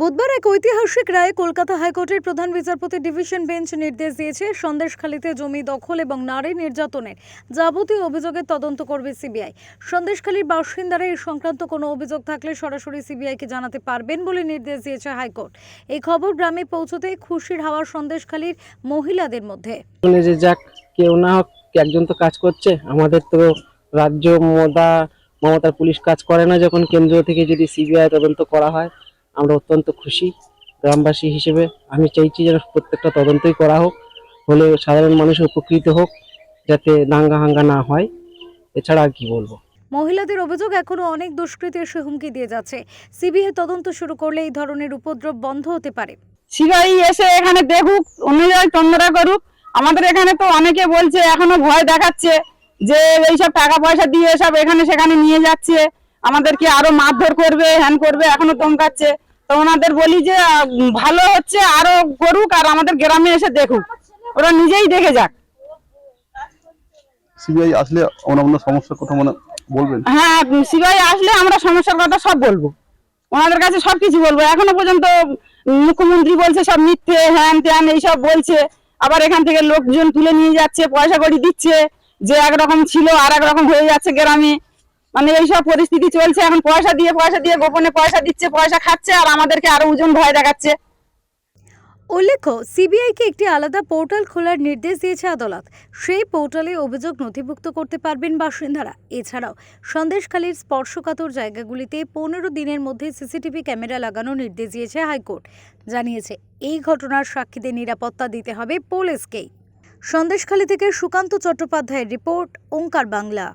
বুধবার এক ঐতিহাসিক রায়ে কলকাতা হাইকোর্টের প্রধান বিচারপতি ডিভিশন বেঞ্চ নির্দেশ দিয়েছে, সন্দেশখালীতে জমি দখল এবং নারী নির্যাতনের যাবতীয় অভিযোগের তদন্ত করবে সিবিআই। সন্দেশখালীর বাসিন্দারা এই সংক্রান্ত কোনো অভিযোগ থাকলে সরাসরি সিবিআইকে জানাতে পারবেন বলে নির্দেশ দিয়েছে হাইকোর্ট। এই খবর গ্রামে পৌঁছতে খুশির হাওয়া সন্দেশখালীর মহিলাদের মধ্যে। যাক, কেউ না হোক একজন তো কাজ করছে? আমাদের তো রাজ্য মমতা মমতার পুলিশ কাজ করে না যখন কেন্দ্র থেকে যদি সিবিআই তদন্ত করা হয়। আমরা অত্যন্ত খুশি। গ্রামবাসী হিসেবে আমি চাইছি যেন প্রত্যেকটা তদন্তই করা হোক হলে সাধারণ মানুষ উপকৃত হোক যাতে দাঙ্গা হাঙ্গা না হয়। এছাড়া আর কি বলব? মহিলাদের অভিযোগ এখনও অনেক দুষ্কৃতী এসে হুমকি দিয়ে যাচ্ছে। সিবিআই তদন্ত শুরু করলে এই ধরনের উপদ্রব বন্ধ হতে পারে। সিবিআই এসে এখানে দেখুক অনুযায়ী তন্দ্রা করুক। আমাদের এখানে তো অনেকে বলছে এখনও ভয় দেখাচ্ছে যে এইসব টাকা পয়সা দিয়ে সব এখানে সেখানে নিয়ে যাচ্ছে। আমাদেরকে আরও মারধর করবে হ্যান করবে এখনও ধমকাচ্ছে তো ওনাদের বলি যে ভালো হচ্ছে আরও করুক আর আমাদের গ্রামে এসে দেখুক। ওরা নিজেই দেখে যাক। সিবিআই আসলে সমস্যার কথা মানে বলবেন? হ্যাঁ সিবিআই আসলে আমরা সমস্যার কথা সব বলব। ওনাদের কাছে সবকিছু বলব। এখনও পর্যন্ত মুখ্যমন্ত্রী বলছে সব মিথ্যে হ্যান ত্যান এইসব বলছে। আবার এখান থেকে লোকজন তুলে নিয়ে যাচ্ছে পয়সা কড়ি দিচ্ছে যে একরকম ছিল আর একরকম হয়ে যাচ্ছে গ্রামে। মানে এইসব পরিস্থিতি চলছে, এখন পয়সা দিয়ে পয়সা দিয়ে গোপনে পয়সা দিচ্ছে, পয়সা খাচ্ছে, আর আমাদেরকে আরও ওজন ভয় দেখাচ্ছে। উল্লেখ্য সিবিআইকে একটি আলাদা পোর্টাল খোলার নির্দেশ দিয়েছে আদালত। সেই পোর্টালে অভিযোগ নথিভুক্ত করতে পারবেন বাসিন্দারা। এছাড়াও, সন্দেশখালীর স্পর্শকাতর জায়গাগুলিতে পনেরো দিনের মধ্যে সিসিটিভি ক্যামেরা লাগানোর নির্দেশ দিয়েছে হাইকোর্ট। জানিয়েছে, এই ঘটনার সাক্ষীদের নিরাপত্তা দিতে হবে পুলিশকেই। সন্দেশখালী থেকে সুকান্ত চট্টোপাধ্যায়ের রিপোর্ট, ওঙ্কার বাংলা।